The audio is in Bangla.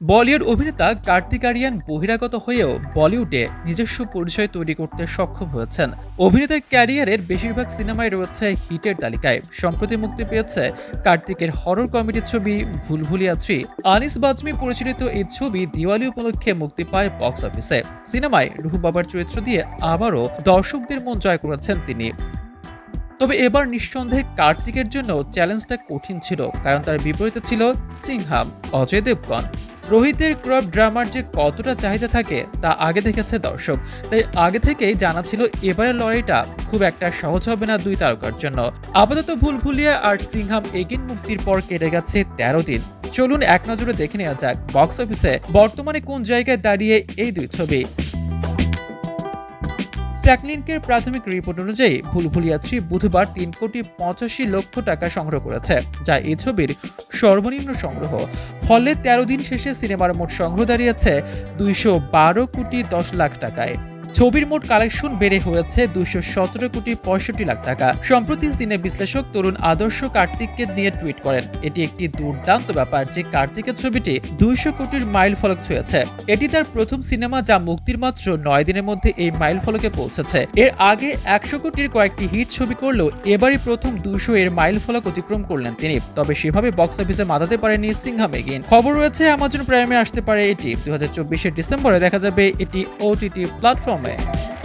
বলিউড অভিনেতা কার্তিক আরিয়ান বহিরাগত হয়েও বলিউডে নিজস্ব পরিচয় তৈরি করতে সক্ষম হয়েছেন। অভিনেতার ক্যারিয়ারের বেশিরভাগ সিনেমায় রয়েছে হিটের তালিকায়। সম্প্রতি মুক্তি পেয়েছে কার্তিকের হরর কমেডির ছবি ভুলভুলিয়া থ্রি। আনিস বাজমি পরিচালিত এই ছবি দিওয়ালি উপলক্ষে মুক্তি পায় বক্স অফিসে। সিনেমায় রুহু বাবার চরিত্র দিয়ে আবারও দর্শকদের মন জয় করেছেন তিনি। তবে এবার নিঃসন্দেহে কার্তিকের জন্য চ্যালেঞ্জটা কঠিন ছিল, কারণ তার বিপরীতে ছিল সিংহাম অজয় দেবগন। রোহিতের ক্রপ ড্রামার যে কতটা চাহিদা থাকে তা আগে দেখেছে দর্শক। তাই আগে থেকেই জানা ছিল এবারের লড়াইটা খুব একটা সহজ হবে না দুই তারকার জন্য। আপাতত ভুল ভুলভুলিয়া আর সিংহাম এগিন মুক্তির পর কেটে গেছে তেরো দিন। চলুন এক নজরে দেখে নেওয়া যাক বক্স অফিসে বর্তমানে কোন জায়গায় দাঁড়িয়ে এই দুই ছবি। স্যাকলিনকের প্রাথমিক রিপোর্ট অনুযায়ী ভুলভুলিয়া থ্রি বুধবার তিন কোটি পঁচাশি লক্ষ টাকা সংগ্রহ করেছে, যা এই ছবির সর্বনিম্ন সংগ্রহ। ফলে তেরো দিন শেষে সিনেমার মোট সংগ্রহ দাঁড়িয়েছে দুইশো বারো কোটি দশ লাখ টাকায়। ছবির মোট কালেকশন বেড়ে হয়েছে দুইশো সতেরো কোটি পঁয়ষট্টি লাখ টাকা। সম্প্রতি সিনে বিশ্লেষক তরুণ আদর্শ কার্তিককে নিয়ে টুইট করেন। এটি একটি দুর্দান্ত ব্যাপার যে কার্তিকের ছবিটি দুইশো কোটির মাইল ফলক ছুঁয়েছে। এটি তার প্রথম সিনেমা যা মুক্তির মাত্র নয় দিনের মধ্যে এই মাইল ফলকে পৌঁছেছে। এর আগে একশো কোটির কয়েকটি হিট ছবি করলেও এবারই প্রথম দুইশো এর মাইল ফলক অতিক্রম করলেন তিনি। তবে সেভাবে বক্স অফিসে মাতাতে পারেনি সিংহাম মেগিন। খবর রয়েছে, অ্যামাজন প্রাইমে আসতে পারে এটি। দু হাজার ডিসেম্বরে দেখা যাবে এটি ওটিটি প্ল্যাটফর্মে। é.